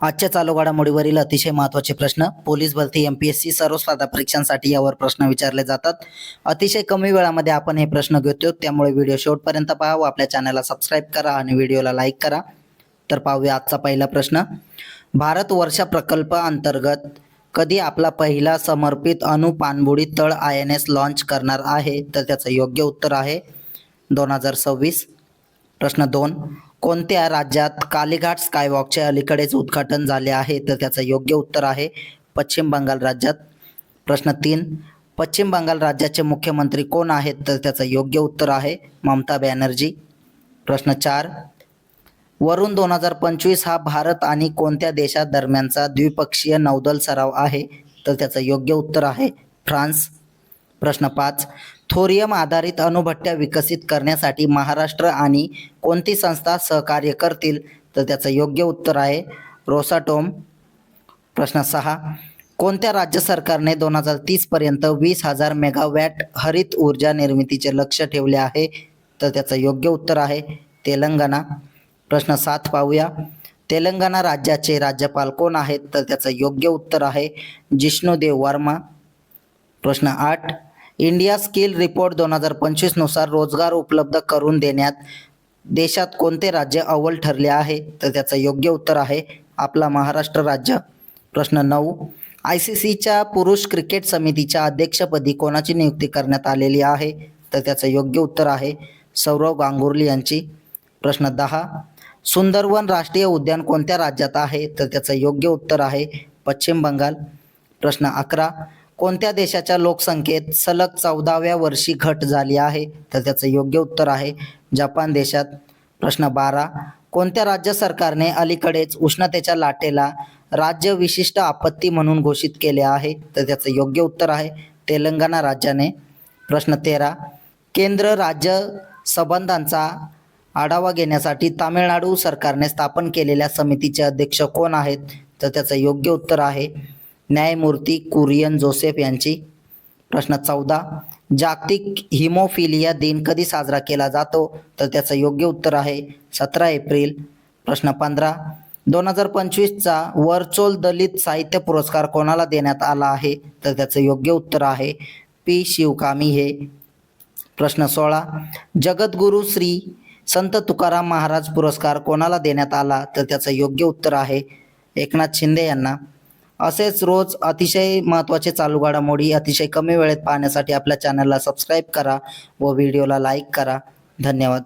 आजच्या चालू घडामोडीवरील अतिशय महत्त्वाचे प्रश्न पोलीस भरती एम पी एस सी सर्व स्पर्धा परीक्षांसाठी यावर प्रश्न विचारले जातात. अतिशय कमी वेळामध्ये आपण हे प्रश्न घेतो त्यामुळे व्हिडिओ शेवटपर्यंत पहा व आपल्या चॅनलला सबस्क्राईब करा आणि व्हिडिओला लाईक करा. तर पाहूया आजचा पहिला प्रश्न. भारत वर्षा प्रकल्प अंतर्गत कधी आपला पहिला समर्पित अणु पाणबुडी तळ आय एन एस लॉन्च करणार आहे? तर त्याचं योग्य उत्तर आहे दोन हजार सव्वीस. प्रश्न दोन. कोणत्या राज्यात कालीघाट स्कायवॉकचे अलीकडेच उद्घाटन झाले आहे? तर त्याचं योग्य उत्तर आहे पश्चिम बंगाल राज्यात. प्रश्न तीन पश्चिम बंगाल राज्याचे मुख्यमंत्री कोण आहेत? तर त्याचं योग्य उत्तर आहे ममता बॅनर्जी. प्रश्न चार वरून दोन हजार पंचवीस हा भारत आणि कोणत्या देशा दरम्यानचा द्विपक्षीय नौदल सराव आहे? तर त्याचं योग्य उत्तर आहे फ्रान्स. प्रश्न पाच थोरियम आधारित अणुभट्ट्या विकसित करण्यासाठी महाराष्ट्र आणि कोणती संस्था सहकार्य करतील? तर त्याचं योग्य उत्तर आहे रोसाटोम. प्रश्न सहा. कोणत्या राज्य सरकारने दोन हजार तीसपर्यंत वीस हजार मेगावॅट हरित ऊर्जा निर्मितीचे लक्ष ठेवले आहे? तर त्याचं योग्य उत्तर आहे तेलंगणा. प्रश्न सात पाहूया. तेलंगणा राज्याचे राज्यपाल कोण आहेत? तर त्याचं योग्य उत्तर आहे जिष्णुदेव वर्मा. प्रश्न आठ. इंडिया स्किल रिपोर्ट दोन हजार पंचवीसनुसार रोजगार उपलब्ध करून देण्यात देशात कोणते राज्य अव्वल ठरले आहे? तर त्याचं योग्य उत्तर आहे आपला महाराष्ट्र राज्य. प्रश्न नऊ. आय सी सीच्या पुरुष क्रिकेट समितीच्या अध्यक्षपदी कोणाची नियुक्ती करण्यात आलेली आहे? तर त्याचं योग्य उत्तर आहे सौरव गांगुर्ली यांची. प्रश्न दहा. सुंदरवन राष्ट्रीय उद्यान कोणत्या राज्यात आहे? तर त्याचं योग्य उत्तर आहे पश्चिम बंगाल. प्रश्न अकरा. कोणत्या देशाच्या लोकसंख्येत सलग चौदाव्या वर्षी घट झाली आहे? तर त्याचं योग्य उत्तर आहे जपान देशात. प्रश्न बारा. कोणत्या राज्य सरकारने अलीकडेच उष्णतेच्या लाटेला राज्य विशिष्ट आपत्ती म्हणून घोषित केले आहे? तर त्याचं योग्य उत्तर आहे तेलंगणा राज्याने. प्रश्न तेरा. केंद्र राज्य संबंधांचा आढावा घेण्यासाठी तामिळनाडू सरकारने स्थापन केलेल्या समितीचे अध्यक्ष कोण आहेत? तर त्याचं योग्य उत्तर आहे न्यायमूर्ती कुरियन जोसेफ यांची. प्रश्न चौदा. जागतिक हिमोफिलिया दिन कधी साजरा केला जातो? तर त्याचं योग्य उत्तर आहे सतरा एप्रिल. प्रश्न पंधरा. दोन हजार पंचवीसचा वर्चोल दलित साहित्य पुरस्कार कोणाला देण्यात आला आहे? तर त्याचं योग्य उत्तर आहे पी. शिवकामी हे. प्रश्न सोळा. जगद्गुरू श्री संत तुकाराम महाराज पुरस्कार कोणाला देण्यात आला? तर त्याचं योग्य उत्तर आहे एकनाथ शिंदे यांना. असेच रोज अतिशय महत्त्वाचे चालू घडामोडी अतिशय कमी वेळेत पाहण्यासाठी आपल्या चॅनलला सबस्क्राईब करा व व्हिडिओला लाईक करा. धन्यवाद.